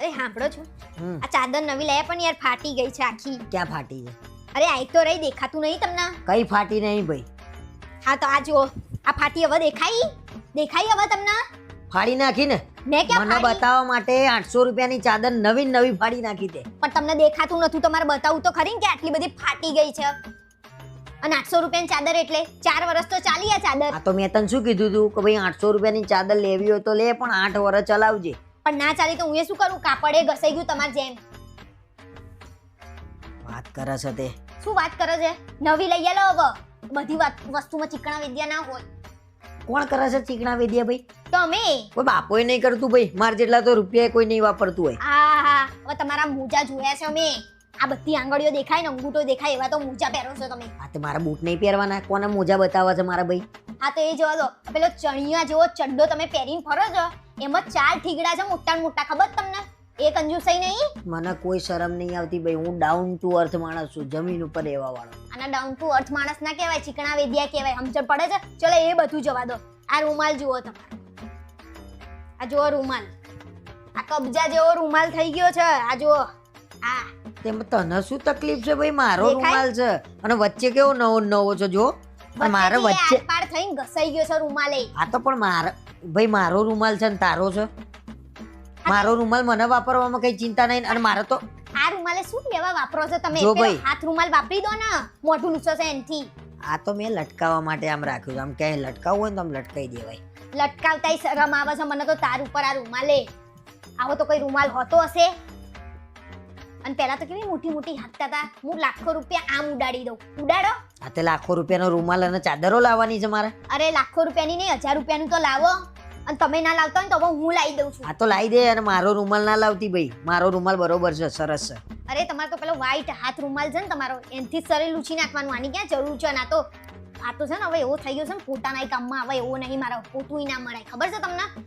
અરે સાંભળો છો. આ ચાદર નવી લાયા પણ યાર ફાટી ગઈ છે આખી. ક્યાં ફાટી છે? અરે આ તો રહી દેખાતું નહીં તમને? કઈ ફાટી નહીં ભાઈ. હા તો આ જુઓ. આ ફાટી હવે દેખાઈ? દેખાઈ હવે તમને? ફાડી નાખી ને. મેં ક્યાં મને બતાવવા માટે આઠસો રૂપિયાની ચાદર નવી નવી ફાડી નાખી દે. પણ તમને દેખાતું નથી તમારે બતાવું તો ખરી કે આટલી બધી ફાટી ગઈ છે. અને આઠસો રૂપિયાની ચાદર એટલે ચાર વર્ષ તો ચાલી આ ચાદર. આ તો મેં તને શું કીધું તું કે ભાઈ આઠસો રૂપિયાની ચાદર લેવી હોય તો લે પણ આઠ વર્ષ ચલાવજે. પણ ના ચાલી તો હું એ શું કરું? કાપડે ઘસાઈ ગયું તમાર જેમ. વાત કરે છે તે. શું વાત કરે છે? નવી લઈ આલો હવે. બધી વાત વસ્તુમાં ચીકણા વિદ્યા ના હોય. કોણ કરે છે ચીકણા વિદ્યા ભાઈ? તો અમે કોઈ બાપોય નહીં કરતું ભાઈ. માર જેટલા તો રૂપિયા કોઈ નહીં વાપરતું હોય. હા હા. હવે તમારા મોજા જોયા છે અમે. આ બધી આંગળીઓ દેખાય ને અંગૂઠો દેખાય એવા તો મોજા પહેરો છો તમે. આ તો મારા બૂટ નહીં પહેરવાના. કોના મોજા બતાવવા છે મારા ભાઈ? હા તો એ જોવા દો. પેલો ચણિયા જેવો ચડ્ડો તમે પહેરીને ફરો છો એમાં ચાર ઠીગડા છે મોટા મોટા. ખબર તમને? એ કંજુસાઈ નહીં? મને કોઈ શરમ નહીં આવતી ભાઈ હું ડાઉન ટુ અર્થ માણસ છું જમીન ઉપર એવા વાળો. આના ડાઉન ટુ અર્થ માણસ ના કહેવાય ચીકણા વેદિયા કહેવાય સમજણ પડે છે? ચલો એ બધું જવા દો. આ રૂમાલ જુઓ તમારો આ જુઓ રૂમાલ. આ કબજા જેવો રૂમાલ થઈ ગયો છે. આ જુઓ. આ. તેમાં તને શું તકલીફ છે ભાઈ? મારો? રૂમાલ છે. અને વચ્ચે કેવો નવો નવો છે જો. મારે વચ્ચે થઈને ઘસાઈ ગયો છે રૂમાલે. આ તો પણ મારા ભાઈ મારો રૂમાલ છે ને તારો છે? મારો રૂમાલ મને વાપરવામાં કઈ ચિંતા નહીં અને મારો તો આ રૂમાલે શું લેવા વાપરો છો તમે. હાથ રૂમાલ વાપરી દો ને મોઢું છે એનથી. આ તો મેં લટકાવવા માટે આમ રાખ્યું આમ ક્યાંય લટકાવવું હોય ને તો આમ લટકાઈ દેવાય. લટકાવતાય શરમ આવે છે મને તો તાર ઉપર આ રૂમાલે. આવો તો કોઈ રૂમાલ હોતો હશે? અને પહેલા તો કેવી મોટી મોટી હાથતા હતા? હું લાખો રૂપિયા આમ ઉડાડી દઉં. ઉડાડો. આ તે લાખો રૂપિયાનો રૂમાલ અને ચાદરો લાવવાની છે મારે. અરે લાખો રૂપિયાની નહીં હજાર રૂપિયાનું તો લાવો. અને તમે ના લાવતા હોય તો હવે હું લાવી દઉં છું. આ તો લાવી દે અને મારો રૂમાલ ના લાવતી ભાઈ. મારો રૂમાલ બરોબર છે સરસ છે. અરે તમારે તો પેલો વ્હાઈટ હાથ રૂમાલ છે ને તમારો. એનથી શરીર લૂછી નાખવાનું. આની ક્યાં જરૂર છે? ના તો આ તો છે ને હવે એવું થઈ ગયું છે ને પોતાના કામમાં હવે એવું નહીં મારા પોતું ના મળે ખબર છે તમને?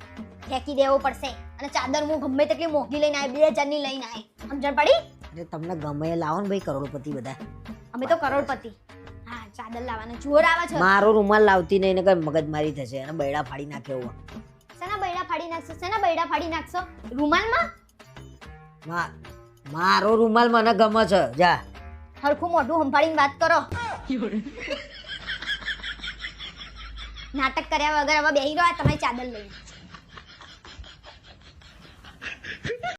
ફેંકી દેવો પડશે. અને ચાદર હું ગમે તેટલી મોંઘી લઈને આવે બે હજારની લઈને આવે સમજણ પડી? અરે તમને ગમે એ લાવો ને ભાઈ કરોડપતિ બધા. અમે તો કરોડપતિ. હા ચાદર લાવવાના. જોર આવે છે. મારો રૂમાલ લાવતી નહીં ને કઈ મગજમારી થશે અને બૈડા ફાડી નાખે એવું. શેના બૈડા ફાડી નાખશો? સેના બૈડા ફાડી નાખશો? રૂમાલમાં? મા- મારો રૂમાલ મને ગમે છે. જા. હરખું મોઢું સંભાળીને વાત કરો. નાટક કર્યા વગર હવે બેહી રહ્યો તમારી ચાદર લઈને.